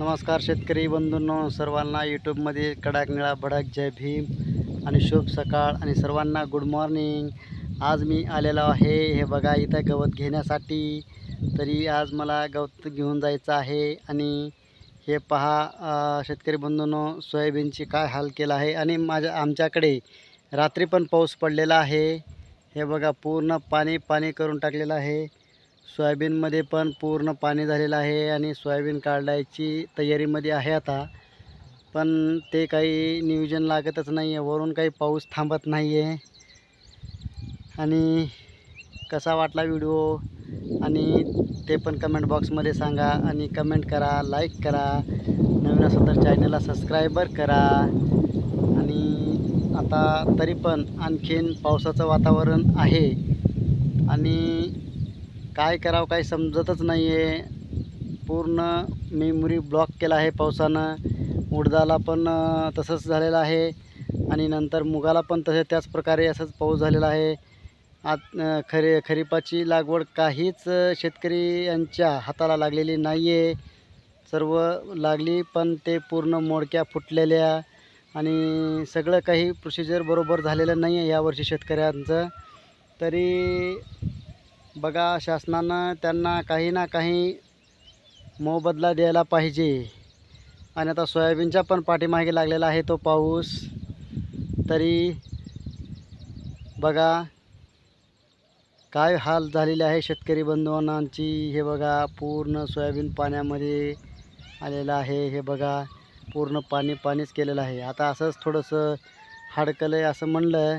नमस्कार शेतकरी बंधूंनो सर्वांना यूट्यूबमध्ये कडाक निळा भडक जय भीम आणि शुभ सकाळ आणि सर्वांना गुड मॉर्निंग आज मी आलेलो आहे हे बघा इथं गवत घेण्यासाठी. तरी आज मला गवत घेऊन जायचं आहे आणि हे पहा शेतकरी बंधूंनो सोयाबीनची काय हाल केला आहे आणि माझ्या आमच्याकडे रात्री पण पाऊस पडलेला आहे. हे बघा पूर्ण पाणी पाणी करून टाकलेलं आहे. सोयाबीनमध्ये पण पूर्ण पाणी झालेलं आहे आणि सोयाबीन काढायची तयारीमध्ये आहे आता. पण ते काही नियोजन लागतच नाही आहे वरून काही पाऊस थांबत नाही आहे आणि कसा वाटला व्हिडिओ? आणि ते पण कमेंट बॉक्समध्ये सांगा. आणि कमेंट करा लाईक करा. नवीन असं तर चॅनलला सबस्क्रायबर करा. आणि आता तरी पण आणखीन पावसाचं वातावरण आहे. आणि काय करावं काही समजतच नाही आहे पूर्ण मेमरी ब्लॉक केला आहे पावसानं. उडदाला पण तसंच झालेलं आहे. आणि नंतर मुगाला पण तसे त्याच प्रकारे असंच पाऊस झालेला आहे. आत खरे खरीपाची लागवड काहीच शेतकरी यांच्या हाताला लागलेली नाही आहे सर्व लागली पण ते पूर्ण मोडक्या फुटलेल्या आणि सगळं काही प्रोसिजर बरोबर झालेलं नाही आहे यावर्षी शेतकऱ्यांचं. तरी बघा शासनानं त्यांना काही ना काही मोबदला द्यायला पाहिजे. आणि आता सोयाबीनच्या पण पाठीमागे लागलेला आहे तो पाऊस. तरी बघा काय हाल झालेले आहे शेतकरी बंधूंची हे बघा पूर्ण सोयाबीन पाण्यामध्ये आलेलं आहे. हे बघा पूर्ण पाणी पाणीच केलेलं आहे. आता असंच थोडंसं हाडकलं आहे असं म्हणलं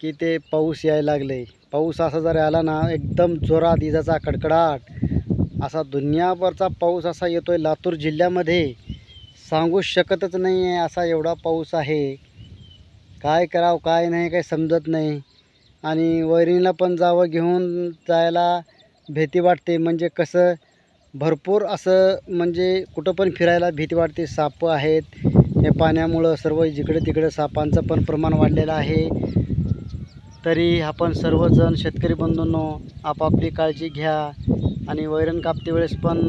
की ते पाऊस यायला लागलं आहे पाऊस असा जर आला ना एकदम जोरात इजाचा कडकडाट. असा दुनियाभरचा पाऊस असा येतो आहे लातूर जिल्ह्यामध्ये. सांगू शकतच नाही आहे असा एवढा पाऊस आहे. काय करावं काय नाही काही समजत नाही. आणि वैरीला पण जावं घेऊन जायला भीती वाटते. म्हणजे कसं भरपूर असं म्हणजे कुठं पण फिरायला भीती वाटते. साप आहेत. हे पाण्यामुळं सर्व जिकडे तिकडे सापांचं पण प्रमाण वाढलेलं आहे. तरी आपण सर्वजण शेतकरी बंधूंनो आपापली काळजी घ्या आणि वैरण कापते वेळेस पण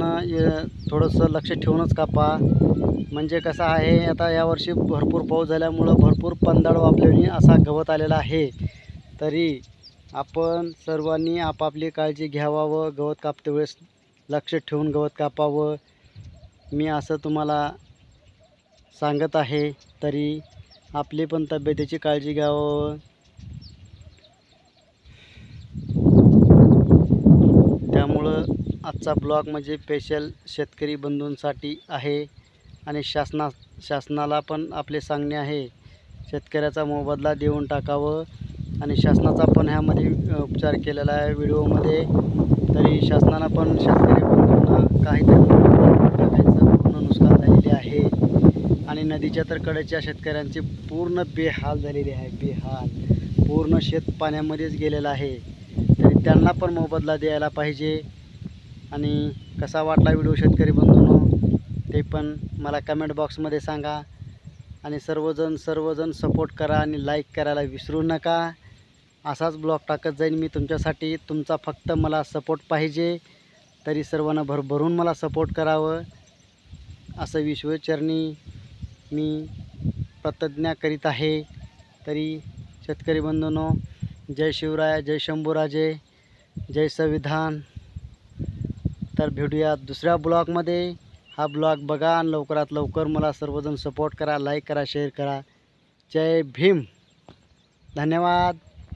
थोडंसं लक्ष ठेवूनच कापा. म्हणजे कसं आहे आता यावर्षी भरपूर पाऊस झाल्यामुळं भरपूर पंदाळ वापल्याने असा गवत आलेला आहे. तरी आपण सर्वांनी आपापली काळजी घ्यावावं गवत कापते वेळेस लक्ष ठेवून गवत कापावं. मी असं तुम्हाला सांगत आहे तरी आपली पण तब्येतीची काळजी घ्यावं. आजचा ब्लॉग म्हणजे स्पेशल शेतकरी बंधूंसाठी आहे. आणि शासना शासनाला पण आपले सांगणे आहे. शेतकऱ्याचा मोबदला देऊन टाकावं. आणि शासनाचा पण ह्यामध्ये उपचार केलेला आहे व्हिडिओमध्ये. तरी शासनानं पण शेतकरी बंधूंना काहीतरी टाकायचं पूर्ण नुकसान झालेले आहे. आणि नदीच्या तर कडेच्या शेतकऱ्यांची पूर्ण बेहाल झालेली आहे बेहाल. पूर्ण शेत पाण्यामध्येच गेलेलं आहे. तरी त्यांना पण मोबदला द्यायला पाहिजे. आणि कसा वाटला व्हिडिओ शेतकरी बंधूंनो ते पण मला कमेंट बॉक्समध्ये सांगा. आणि सर्वजण सर्वजण सपोर्ट करा आणि लाईक करायला विसरू नका. असाच ब्लॉग टाकत जाईन मी तुमच्यासाठी. तुमचा फक्त मला सपोर्ट पाहिजे. तरी सर्वांना भरभरून मला सपोर्ट करावं. असं विश्वचरणी मी प्रतिज्ञा करीत आहे. तरी शेतकरी बंधूंनो जय शिवराय जय शंभूराजे जय संविधान. तर भेटूया दुसऱ्या ब्लॉगमध्ये. हा ब्लॉग बघा आणि लवकरात लवकर मला सर्वजण सपोर्ट करा लाईक करा शेअर करा. जय भीम. धन्यवाद.